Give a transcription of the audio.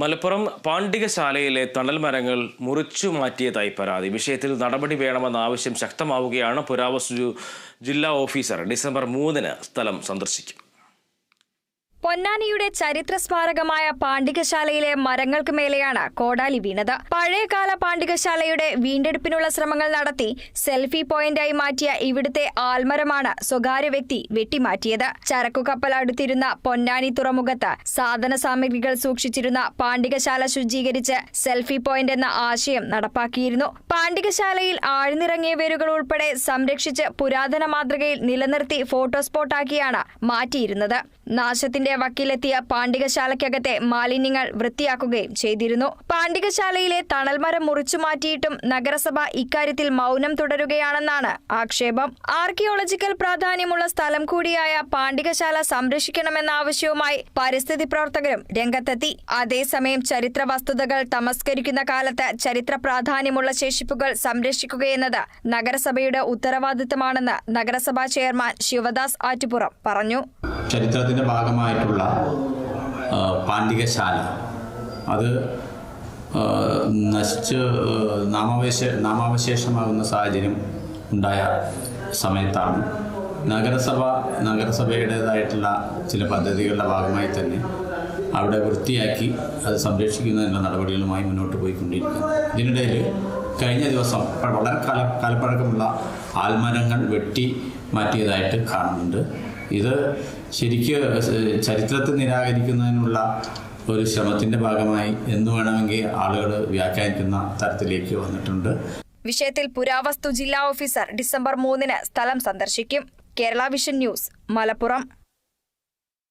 മലപ്പുറം പാണ്ഡികശാലയിലെ തണൽ മരങ്ങൾ മുറിച്ചു മാറ്റിയതായി പരാതി. വിഷയത്തിൽ നടപടി വേണമെന്ന ആവശ്യം ശക്തമാവുകയാണ്. പുരാവസ്തു ജില്ലാ ഓഫീസർ ഡിസംബർ മൂന്നിന് സ്ഥലം സന്ദർശിക്കും. പൊന്നാനിയുടെ ചരിത്ര സ്മാരകമായ പാണ്ഡികശാലയിലെ മരങ്ങൾക്ക് മേലെയാണ് കോടാലി വീണത്. പഴയകാല പാണ്ഡികശാലയുടെ വീണ്ടെടുപ്പിനുള്ള ശ്രമങ്ങൾ നടത്തി സെൽഫി പോയിന്റായി മാറ്റിയ ഇവിടുത്തെ ആൽമരമാണ് സ്വകാര്യ വ്യക്തി വെട്ടിമാറ്റിയത്. ചരക്കുകപ്പൽ അടുത്തിരുന്ന പൊന്നാനി തുറമുഖത്ത് സാധന സാമഗ്രികൾ സൂക്ഷിച്ചിരുന്ന പാണ്ഡികശാല ശുചീകരിച്ച് സെൽഫി പോയിന്റ് എന്ന ആശയം നടപ്പാക്കിയിരുന്നു. പാണ്ഡികശാലയിൽ ആഴ്ന്നിറങ്ങിയ വേരുകൾ ഉൾപ്പെടെ സംരക്ഷിച്ച് പുരാതന മാതൃകയിൽ നിലനിർത്തി ഫോട്ടോ സ്പോട്ടാക്കിയാണ് മാറ്റിയിരുന്നത്. നാശത്തിന്റെ വക്കിലെത്തിയ പാണ്ഡികശാലയ്ക്കകത്തെ മാലിന്യങ്ങൾ വൃത്തിയാക്കുകയും ചെയ്തിരുന്നു. പാണ്ഡികശാലയിലെ തണൽമരം മുറിച്ചു മാറ്റിയിട്ടും നഗരസഭ ഇക്കാര്യത്തിൽ മൗനം തുടരുകയാണെന്നാണ് ആക്ഷേപം. ആർക്കിയോളജിക്കൽ പ്രാധാന്യമുള്ള സ്ഥലം കൂടിയായ പാണ്ഡികശാല സംരക്ഷിക്കണമെന്ന ആവശ്യവുമായി പരിസ്ഥിതി പ്രവർത്തകരും രംഗത്തെത്തി. അതേസമയം ചരിത്ര വസ്തുതകൾ തമസ്കരിക്കുന്ന കാലത്ത് ചരിത്ര പ്രാധാന്യമുള്ള ശേഷിപ്പുകൾ സംരക്ഷിക്കുകയെന്നത് നഗരസഭയുടെ ഉത്തരവാദിത്തമാണെന്ന് നഗരസഭാ ചെയർമാൻ ശിവദാസ് ആറ്റുപുറം പറഞ്ഞു. ചരിത്രത്തിന്റെ ഭാഗമായിട്ടുള്ള പാണ്ഡികശാല. അത് നശിച്ച് നാമാവശ നാമാവശേഷമാകുന്ന സാഹചര്യം ഉണ്ടായ സമയത്താണ്. നഗരസഭ നഗരസഭയുടേതായിട്ടുള്ള ചില പദ്ധതികളുടെ ഭാഗമായി തന്നെ അവിടെ വൃത്തിയാക്കി അത് സംരക്ഷിക്കുന്നതിനുള്ള നടപടികളുമായി മുന്നോട്ട് പോയിക്കൊണ്ടിരിക്കുന്നു. ഇതിനിടയിൽ കഴിഞ്ഞ ദിവസം വളരെ കാല കാലപ്പഴക്കമുള്ള ആൽമരങ്ങൾ വെട്ടി മാറ്റിയതായിട്ട് കാണുന്നുണ്ട്. ഇത് ശരിക്ക് ചരിത്രത്തെ നിരാകരിക്കുന്നതിനുള്ള ഒരു ശ്രമത്തിന്റെ ഭാഗമായി എന്ന് വേണമെങ്കിൽ ആളുകൾ വ്യാഖ്യാനിക്കുന്ന തരത്തിലേക്ക് വന്നിട്ടുണ്ട്. വിഷയത്തിൽ പുരാവസ്തു ജില്ലാ ഓഫീസർ ഡിസംബർ മൂന്നിന് സ്ഥലം സന്ദർശിക്കും. Kerala Vision News Malappuram.